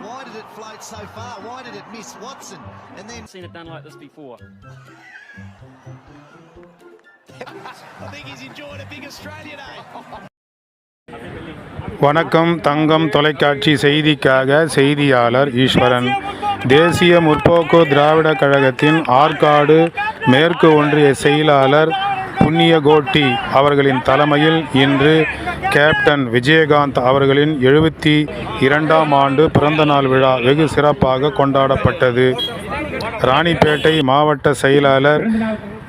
Why did it float so far? Why did it miss Watson? And then seen it done like this before. I think he's enjoyed a big Australia day. வணக்கம் தங்கம் தொலைக்காட்சி செய்திக்காக செய்தியாளர் ஈஸ்வரன் தேசிய முற்போக்கு திராவிட கழகத்தின் ஆற்காடு மேற்கு ஒன்றிய செயலாளர் புண்ணியகோட்டி அவர்களின் தலைமையில் இன்று கேப்டன் விஜயகாந்த் அவர்களின் எழுபத்தி இரண்டாம் ஆண்டு பிறந்தநாள் விழா வெகு சிறப்பாக கொண்டாடப்பட்டது. ராணிப்பேட்டை மாவட்ட செயலாளர்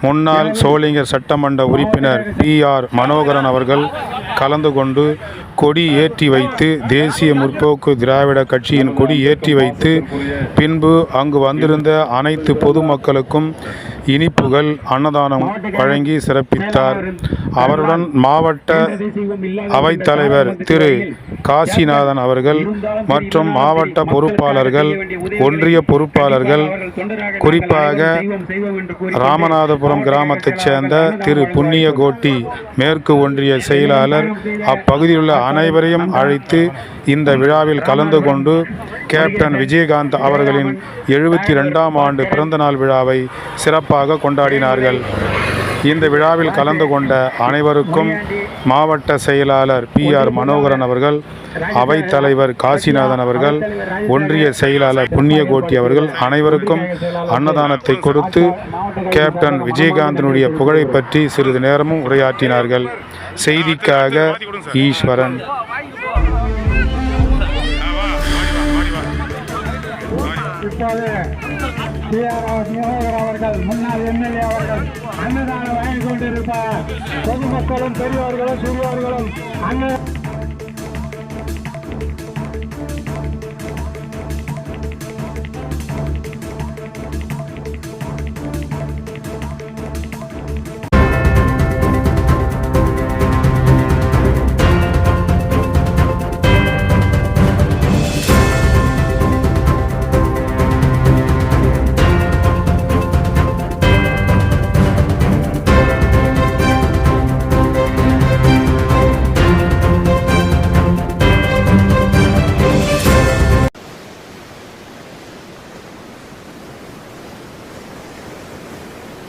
முன்னாள் சோளிங்கர் சட்டமன்ற உறுப்பினர் பி ஆர் மனோகரன் அவர்கள் கலந்து கொண்டு கொடி ஏற்றி வைத்து தேசிய முற்போக்கு திராவிட கட்சியின் கொடி ஏற்றி வைத்து பின்பு அங்கு வந்திருந்த அனைத்து பொதுமக்களுக்கும் இனிப்புகள் அன்னதானம் வழங்கி சிறப்பித்தார். அவருடன் மாவட்ட அவைத்தலைவர் திரு. காசிநாதன் அவர்கள் மற்றும் மாவட்ட பொறுப்பாளர்கள் ஒன்றிய பொறுப்பாளர்கள் குறிப்பாக ராமநாதபுரம் கிராமத்தைச் சேர்ந்த திரு. புண்ணியகோட்டி மேற்கு ஒன்றிய செயலாளர் அப்பகுதியில் உள்ள அனைவரையும் அழைத்து இந்த விழாவில் கலந்து கொண்டு கேப்டன் விஜயகாந்த் அவர்களின் எழுபத்தி ரெண்டாம் ஆண்டு பிறந்தநாள் விழாவை சிறப்பாக கொண்டாடினார்கள். இந்த விழாவில் கலந்து கொண்ட அனைவருக்கும் மாவட்ட செயலாளர் பி ஆர் மனோகரன் அவர்கள் அவைத் தலைவர் காசிநாதன் அவர்கள் ஒன்றிய செயலாளர் புண்ணியகோட்டி அவர்கள் அனைவருக்கும் அன்னதானத்தை கொடுத்து கேப்டன் விஜயகாந்தினுடைய புகழை பற்றி சிறிது நேரமும் உரையாற்றினார்கள். செய்திக்காக ஈஸ்வரன். இப்போது டிஆர் மனோகர் அவர்கள் முன்னாள் எம்எல்ஏ அவர்கள் அன்னதானம் வாங்கிக் கொண்டிருப்பார். பொதுமக்களும் பெரியவர்களும் சிறியவர்களும் அன்ன